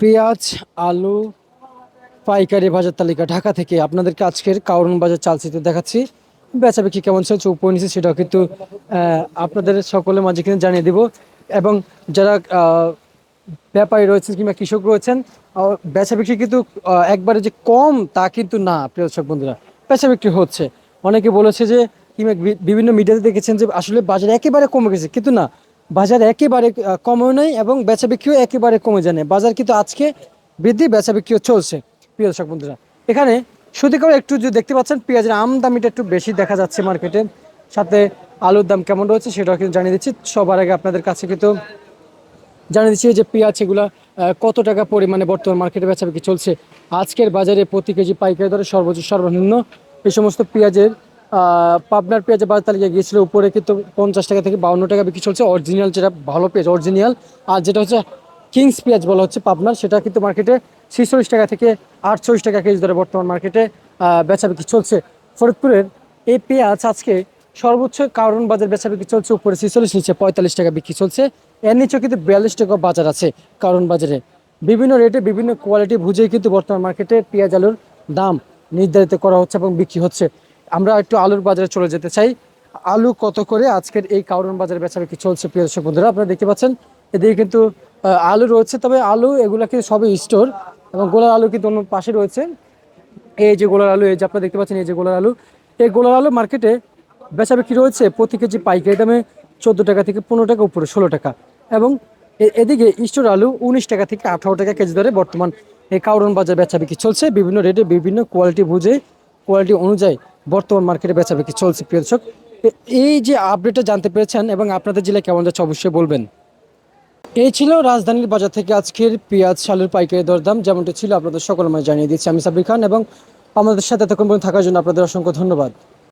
পেঁয়াজ, আলু, পাইকারি বাজার তালিকা ঢাকা থেকে আপনাদেরকে আজকের কারণ বাজার চালচিত্র দেখাচ্ছি। বেচা বিক্রি কেমন চলছে উপর নিচে সেটাও কিন্তু আপনাদের সকলের মাঝে কিন্তু জানিয়ে দিব। এবং যারা ব্যাপারী রয়েছেন কিংবা কৃষক রয়েছেন বেচা বিক্রি কিন্তু একবারে যে কম তা কিন্তু না, প্রিয় দর্শক বন্ধুরা। বেচা বিক্রি হচ্ছে। অনেকে বলেছে যে, কিংবা বিভিন্ন মিডিয়াতে দেখেছেন যে, আসলে বাজার একেবারে কমে গেছে, কিন্তু না। বাজার একেবারে কমেও নেই এবং বেচা বিক্রিও একেবারে কমে যায়। বাজার কিন্তু আজকে বৃদ্ধি, বেচা বিক্রিও চলছে, প্রিয় দর্শক বন্ধুরা। এখানে করে একটু যে দেখতে পাচ্ছেন, পেঁয়াজের আমদামিটা একটু বেশি দেখা যাচ্ছে মার্কেটে। সাথে আলুর দাম কেমন রয়েছে সেটাও কিন্তু জানিয়ে দিচ্ছি। সবার আগে আপনাদের কাছে কিন্তু জানিয়ে দিচ্ছি যে পেঁয়াজ এগুলা কত টাকা পরিমাণে বর্তমান মার্কেটে বেচা বিক্রি চলছে। আজকের বাজারে প্রতি কেজি পাইকারি দরে সর্বোচ্চ, সর্বনিম্ন এই সমস্ত পেঁয়াজের পাবনার পেঁয়াজের বাজার তালিকায় গিয়েছিল। উপরে কিন্তু পঞ্চাশ টাকা থেকে বাউন্ন টাকা বিক্রি চলছে। অরিজিনাল যেটা ভালো পেঁয়াজ অরিজিনাল আর যেটা হচ্ছে কিংস পেঁয়াজ বলা হচ্ছে পাবনার, সেটা কিন্তু মার্কেটে ছিচল্লিশ টাকা থেকে আটচল্লিশ টাকা কেজি ধরে বর্তমান মার্কেটে বেচা বিক্রি চলছে। ফরিদপুরের এই পেঁয়াজ আজকে সর্বোচ্চ কারণ বাজার বেচা বিক্রি চলছে উপরে ছিচল্লিশ, নিচে পঁয়তাল্লিশ টাকা বিক্রি চলছে। এর নিচেও কিন্তু বিয়াল্লিশ টাকা বাজার আছে কারণ বাজারে। বিভিন্ন রেটে বিভিন্ন কোয়ালিটি বুঝেই কিন্তু বর্তমান মার্কেটে পেঁয়াজ আলুর দাম নির্ধারিত করা হচ্ছে এবং বিক্রি হচ্ছে। আমরা একটু আলুর বাজারে চলে যেতে চাই। আলু কত করে? আজকের এই কারণ বাজারে বেচা বিক্রি চলছে প্রিয় দর্শক বন্ধুরা? আপনারা দেখতে পাচ্ছেন, এদিকে কিন্তু আলু রয়েছে, তবে আলু এগুলা কিন্তু সবই স্টোর এবং গোলার আলু কিন্তু অন্য পাশে রয়েছে। এই যে গোলার আলু, এই যে আপনারা দেখতে পাচ্ছেন, এই যে গোলার আলু, এই গোলার আলু মার্কেটে বেচা বিক্রি রয়েছে প্রতি কেজি পাইকারি দামে চোদ্দ টাকা থেকে পনেরো টাকা, উপরে ষোলো টাকা এবং এদিকে স্টোর আলু উনিশ টাকা থেকে আঠারো টাকা কেজি দরে বর্তমান এই কাউরন বাজার বেচা বিক্রি চলছে। বিভিন্ন রেটে বিভিন্ন কোয়ালিটি বুঝে কোয়ালিটি অনুযায়ী বর্তমান মার্কেটে বেচা বিক্রি চলছে, প্রিয় দর্শক। এই যে আপডেটটা জানতে পেরেছেন এবং আপনাদের জেলায় কেমন যাচ্ছে অবশ্যই বলবেন। এই ছিল রাজধানীর বাজার থেকে আজকের পেঁয়াজ শালের পাইকারি দরদাম। যেমনটি ছিল, আপনাদের সকল মাঝে জানিয়ে দিচ্ছি আমি সাবির খান এবং আমাদের সাথে এতক্ষণ পর্যন্ত থাকার জন্য আপনাদের অসংখ্য ধন্যবাদ।